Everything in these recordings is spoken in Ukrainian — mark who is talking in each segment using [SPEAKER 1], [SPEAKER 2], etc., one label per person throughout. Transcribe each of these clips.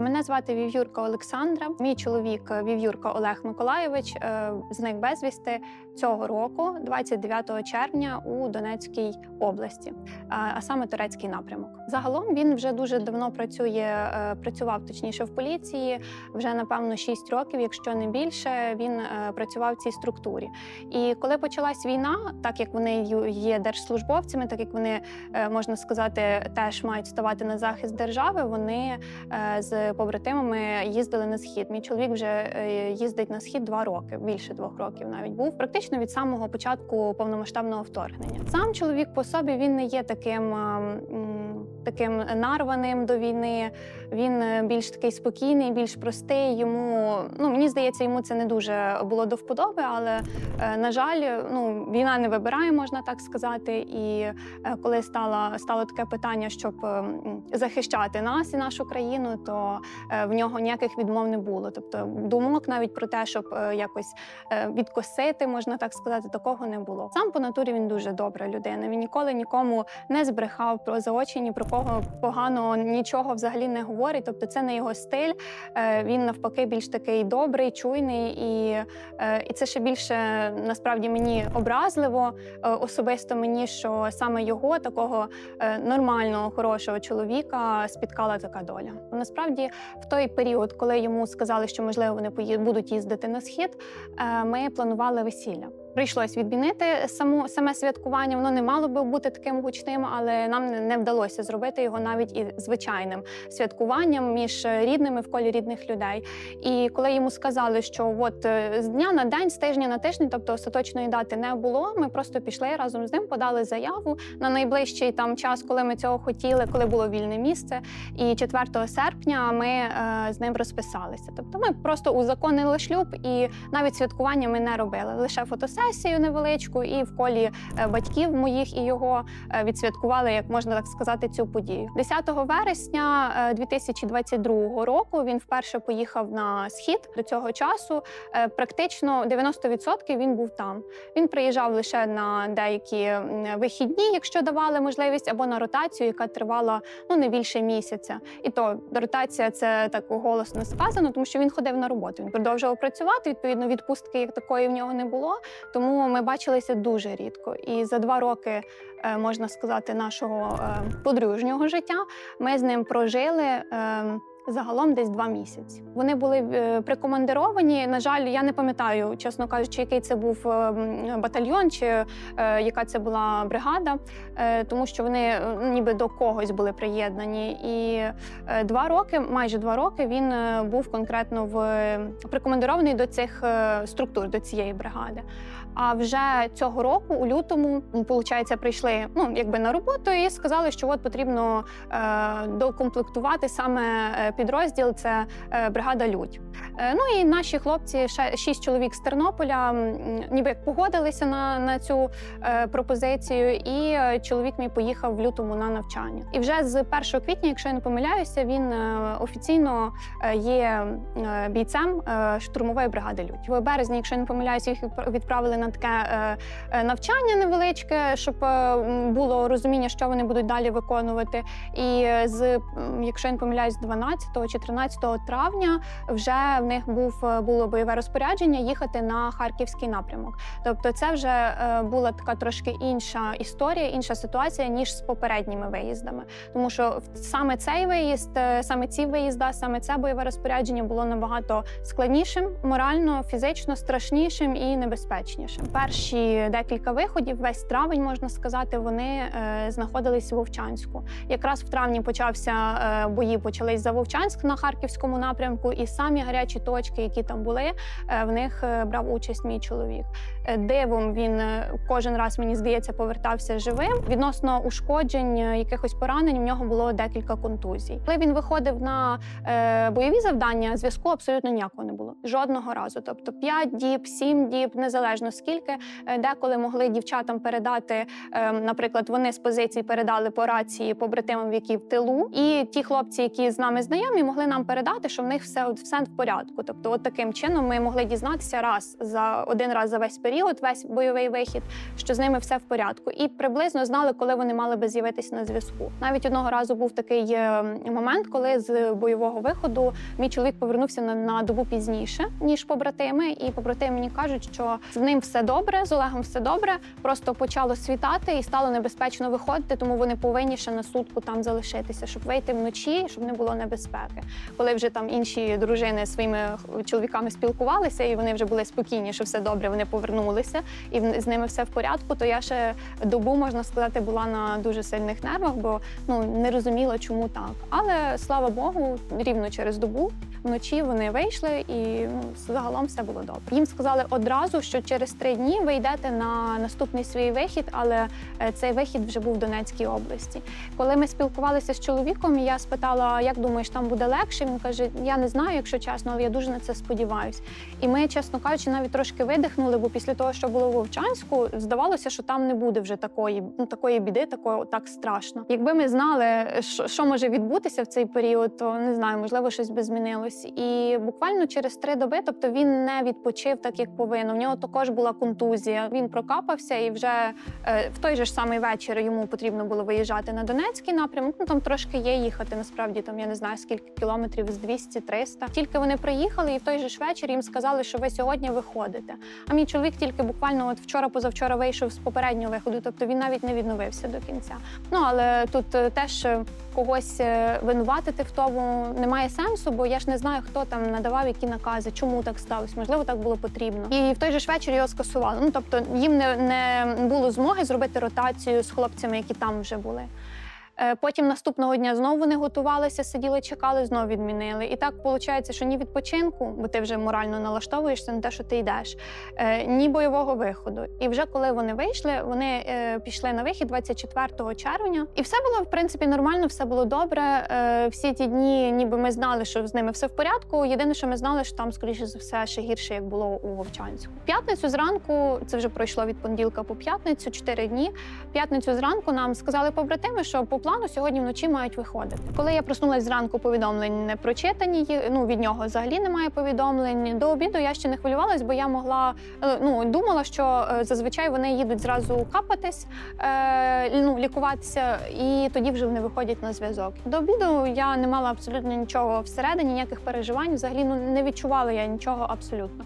[SPEAKER 1] Мене звати Вів'юрка Олександра. Мій чоловік е, Вів'юрка Олег Миколайович е, зник безвісти цього року, 29 червня, у Донецькій області, а саме турецький напрямок. Загалом він вже дуже давно працює, е, працював точніше в поліції. Вже напевно 6 років, якщо не більше, він працював в цій структурі. І коли почалась війна, так як вони є держслужбовцями, так як вони можна сказати, теж мають ставати на захист держави, вони е, побратимами їздили на схід. Мій чоловік вже е, їздить на схід два роки, більше двох років навіть був практично від самого початку повномасштабного вторгнення. Сам чоловік по собі він не є таким. Таким нарваним до війни, він е, більш такий спокійний, більш простий. Йому ну мені здається, йому це не дуже було до вподоби, але е, на жаль, ну війна не вибирає, можна так сказати. І е, коли стало, стало таке питання, щоб захищати нас і нашу країну, то в нього ніяких відмов не було. Тобто думок навіть про те, щоб якось відкосити, можна так сказати, такого не було. Сам по натурі він дуже добра людина. Він ніколи нікому не збрехав про за очі, ні про кого поганого нічого взагалі не говорить. Тобто, це не його стиль. Е, Він навпаки більш такий добрий, чуйний, і, е, і це ще більше насправді мені образливо е, особисто мені, що саме його такого нормального, хорошого чоловіка спіткала така доля. Насправді, в той період, коли йому сказали, що можливо вони будуть їздити на схід, ми планували весілля. Прийшлось відмінити саму саме святкування. Воно не мало би бути таким гучним, але нам не, вдалося зробити його навіть і звичайним святкуванням між рідними в колі рідних людей. І коли йому сказали, що от е, з дня на день, з тижня на тиждень, тобто остаточної дати не було, ми просто пішли разом з ним, подали заяву на найближчий там час, коли ми цього хотіли, коли було вільне місце. І 4 серпня ми е, з ним розписалися. Тобто ми просто узаконили шлюб, і навіть святкування ми не робили. Лише фотосесію невеличку, і в колі е, батьків моїх і його е, відсвяткували, як можна так сказати, цю подію. 10 вересня е, 2022 року він вперше поїхав на схід. До цього часу е, практично 90% він був там. Він приїжджав лише на деякі вихідні, якщо давали можливість, або на ротацію, яка тривала ну не більше місяця. І то ротація це так голосно сказано, тому що він ходив на роботу. Він продовжував працювати. Відповідно, відпустки як такої в нього не було. Тому ми бачилися дуже рідко. І за два роки, е, можна сказати, нашого е, подружнього життя ми з ним прожили. Загалом десь два місяці. Вони були е, прикомандировані. На жаль, я не пам'ятаю, чесно кажучи, який це був е, батальйон чи е, яка це була бригада, е, тому що вони ніби до когось були приєднані. І два роки, майже два роки, він був конкретно в прикомандирований до цих структур, до цієї бригади. А вже цього року, у лютому, виходить, прийшли ну якби на роботу і сказали, що от потрібно е, докомплектувати саме е, підрозділ. Це е, бригада Людь. Е, ну і наші хлопці, шість чоловік з Тернополя, ніби як погодилися на, на цю е, пропозицію, і е, чоловік мій поїхав в лютому на навчання. І вже з 1 квітня, якщо я не помиляюся, він офіційно є бійцем штурмової бригади Людь. В березні, якщо я не помиляюся, їх відправили на таке е, е, навчання невеличке, щоб е, було розуміння, що вони будуть далі виконувати. І з, якщо я не помиляюсь, 12 чи 13 травня вже в них був було бойове розпорядження їхати на харківський напрямок. Тобто, це вже була така трошки інша історія, інша ситуація ніж з попередніми виїздами. Тому що саме цей виїзд, саме ці виїзда, саме це бойове розпорядження було набагато складнішим, морально, фізично страшнішим і небезпечнішим. Перші декілька виходів, весь травень можна сказати, вони е, знаходились в Вовчанську. Якраз в травні почався е, бої, почались за Вовчанськ на харківському напрямку, і самі гарячі точки, які там були, е, в них брав участь мій чоловік. Дивом він кожен раз мені здається повертався живим. Відносно ушкоджень, якихось поранень, в нього було декілька контузій. Коли він виходив на бойові завдання, зв'язку абсолютно ніякого не було. Жодного разу. Тобто 5 діб, 7 діб, незалежно скільки. Е, Деколи могли дівчатам передати, е, наприклад, вони з позиції передали по рації побратимам, які в тилу, і ті хлопці, які з нами знайомі, знайомі могли нам передати, що в них все все в порядку. Тобто, от таким чином ми могли дізнатися раз за один раз за весь період, весь бойовий вихід, що з ними все в порядку, і приблизно знали, коли вони мали би з'явитися на зв'язку. Навіть одного разу був такий е, момент, коли з бойового виходу мій чоловік повернувся на, на добу пізніше ніж побратими, і побратими мені кажуть, що з ним все добре, з Олегом все добре. Просто почало світати і стало небезпечно виходити, тому вони повинні ще на сутку там залишитися, щоб вийти вночі, щоб не було небезпеки. Коли вже там інші дружини своїми чоловіками спілкувалися, і вони вже були спокійні, що все добре, вони повернулися, і з ними все в порядку. То я ще добу можна сказати була на дуже сильних нервах, бо ну не розуміла, чому так. Але слава Богу, рівно через добу вночі вони вийшли, і ну, загалом все було добре. Їм сказали одразу, що через три дні ви йдете на наступний свій вихід, але е, цей вихід вже був в Донецькій області. Коли ми спілкувалися з чоловіком, я спитала, як думаєш, там буде легше. Він каже: Я не знаю, якщо чесно, але я дуже на це сподіваюся. І ми, чесно кажучи, навіть трошки видихнули, бо після того, що було в Вовчанську, здавалося, що там не буде вже такої, ну такої біди, такого так страшно. Якби ми знали, що, що може відбутися в цей період, то не знаю, можливо, щось би змінилось. І буквально через три доби, тобто він не відпочив так, як повинно. В нього також була контузія. Він прокапався, і вже е, в той же ж самий вечір йому потрібно було виїжджати на Донецький напрямок. Ну там трошки є їхати. Насправді там я не знаю скільки кілометрів з 200-300. Тільки вони приїхали, і в той же ж вечір їм сказали, що ви сьогодні виходите. А мій чоловік тільки буквально от вчора, позавчора вийшов з попереднього виходу, тобто він навіть не відновився до кінця. Ну але тут е, теж е, когось винуватити в тому немає сенсу, бо я ж не знаю, хто там надавав які накази, чому так сталося. Можливо, так було потрібно. І в той же ж вечір його скасували. Ну тобто їм не, не було змоги зробити ротацію з хлопцями, які там вже були. Е, Потім наступного дня знову вони готувалися, сиділи, чекали, знову відмінили. І так виходить, що ні відпочинку, бо ти вже морально налаштовуєшся на те, що ти йдеш, е, ні бойового виходу. І вже коли вони вийшли, вони е, пішли на вихід 24 червня. І все було в принципі нормально, все було добре. Всі ті дні, ніби ми знали, що з ними все в порядку. Єдине, що ми знали, що там, скоріше за все, ще гірше, як було у Вовчанську. П'ятницю зранку це вже пройшло від понеділка по п'ятницю, 4 дні. П'ятницю зранку нам сказали побратими, що по плану сьогодні вночі мають виходити. Коли я проснулась зранку, повідомлень не прочитані. Ну від нього взагалі немає повідомлень. До обіду я ще не хвилювалась, бо я могла е, ну думала, що е, зазвичай вони їдуть зразу капатись, е, ну лікуватися, і тоді вже вони виходять на зв'язок. До обіду я не мала абсолютно нічого всередині, ніяких переживань. Взагалі ну не відчувала я нічого абсолютно.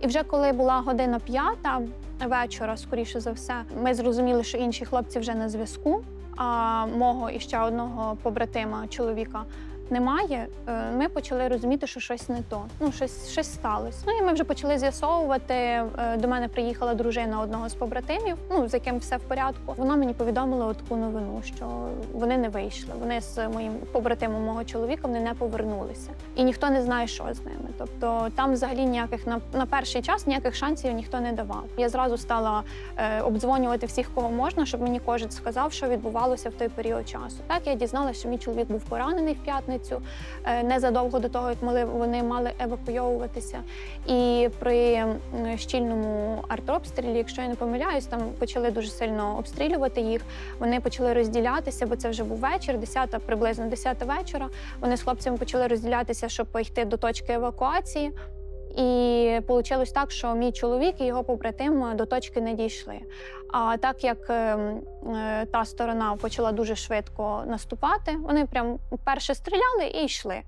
[SPEAKER 1] І вже коли була година п'ята вечора, скоріше за все, ми зрозуміли, що інші хлопці вже на зв'язку. А мого і ще одного побратима чоловіка немає. Е, Ми почали розуміти, що щось не то. Ну, щось, щось сталося. Ну і ми вже почали з'ясовувати. Е, До мене приїхала дружина одного з побратимів, ну з яким все в порядку. Вона мені повідомила таку новину, що вони не вийшли. Вони з моїм побратимом мого чоловіка вони не повернулися, і ніхто не знає, що з ними. Тобто там взагалі ніяких на, на перший час ніяких шансів ніхто не давав. Я зразу стала е, обдзвонювати всіх, кого можна, щоб мені кожен сказав, що відбувалося в той період часу. Так я дізналася, що мій чоловік був поранений в п'ятницю е, незадовго до того, як вони мали евакуйовуватися. І при щільному артобстрілі, якщо я не помиляюсь, там почали дуже сильно обстрілювати їх. Вони почали розділятися, бо це вже був вечір, 10, приблизно 10 вечора. Вони з хлопцями почали розділятися, щоб йти до точки евакуації. І вийшло так, що мій чоловік і його побратим до точки не дійшли. А так як ем, е, та сторона почала дуже швидко наступати, вони прям перше стріляли і йшли.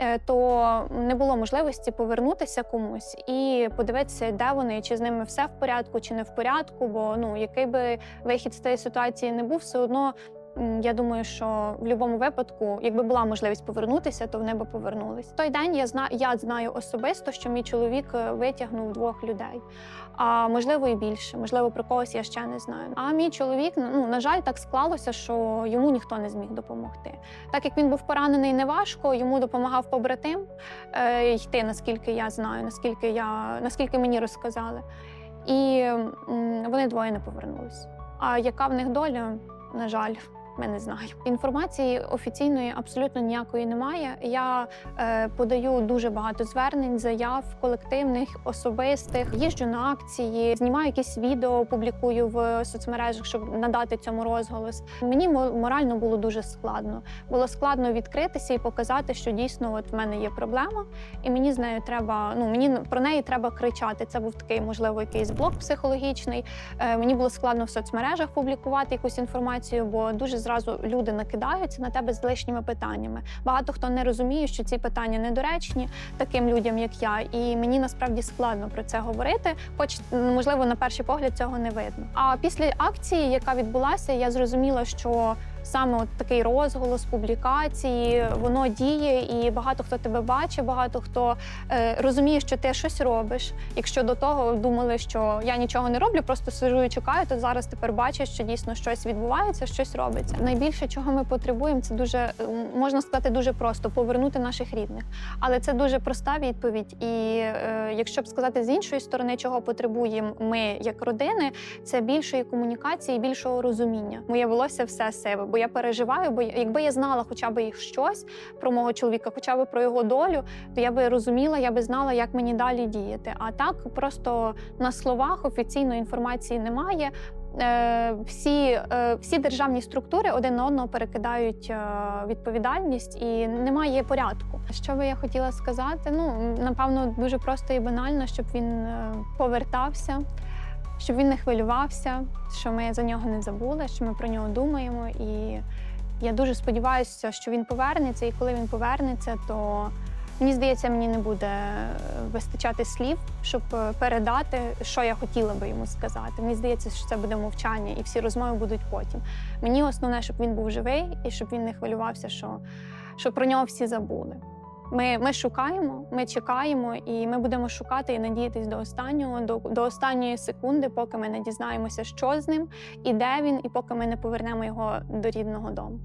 [SPEAKER 1] Е, То не було можливості повернутися комусь і подивитися, де вони, чи з ними все в порядку, чи не в порядку. Бо ну який би вихід з цієї ситуації не був, все одно Я думаю, що в будь-якому випадку, якби була можливість повернутися, то вони би повернулись. Той день я знаю, я знаю особисто, що мій чоловік е, витягнув двох людей. А можливо, і більше, можливо, про когось я ще не знаю. А мій чоловік, ну на жаль, так склалося, що йому ніхто не зміг допомогти. Так як він був поранений неважко, йому допомагав побратим е, йти, наскільки я знаю, наскільки я наскільки мені розказали. І вони двоє не повернулись. А яка в них доля? На жаль, Ми не знаємо. Інформації офіційної абсолютно ніякої немає. Я е, подаю дуже багато звернень, заяв колективних, особистих. Їжджу на акції, знімаю якісь відео, публікую в соцмережах, щоб надати цьому розголос. Мені морально було дуже складно. Було складно відкритися і показати, що дійсно от в мене є проблема, і мені з нею треба. Ну мені про неї треба кричати. Це був такий, можливо, якийсь блок психологічний. Е, мені було складно в соцмережах публікувати якусь інформацію, бо дуже зразу люди накидаються на тебе з лишніми питаннями. Багато хто не розуміє, що ці питання недоречні таким людям, як я, і мені насправді складно про це говорити, хоч можливо на перший погляд цього не видно. А після акції, яка відбулася, я зрозуміла, що саме от такий розголос публікації, воно діє, і багато хто тебе бачить, багато хто е, розуміє, що ти щось робиш. Якщо до того думали, що я нічого не роблю, просто сижу і чекаю, то зараз тепер бачиш, що дійсно щось відбувається, щось робиться. Найбільше, чого ми потребуємо, це дуже можна сказати дуже просто повернути наших рідних. Але це дуже проста відповідь. І е, якщо б сказати з іншої сторони, чого потребуємо ми як родини, це більшої комунікації, більшого розуміння. Моє волосся все себе, я переживаю. Бо якби я знала хоча б щось про мого чоловіка, хоча б про його долю, то я би розуміла, я би знала, як мені далі діяти. А так просто на словах офіційної інформації немає. Е, Всі, е, всі державні структури один на одного перекидають е, відповідальність і немає порядку. Що би я хотіла сказати? Ну напевно, дуже просто і банально, щоб він повертався, щоб він не хвилювався, що ми за нього не забули, що ми про нього думаємо. І я дуже сподіваюся, що він повернеться. І коли він повернеться, то Мені здається, мені не буде е, вистачати слів, щоб е, передати, що я хотіла би йому сказати. Мені здається, що це буде мовчання, і всі розмови будуть потім. Мені основне, щоб він був живий і щоб він не хвилювався, що, що про нього всі забули. Ми, ми шукаємо, ми чекаємо, і ми будемо шукати і надіятись до останнього, до, до останньої секунди, поки ми не дізнаємося, що з ним і де він, і поки ми не повернемо його до рідного дому.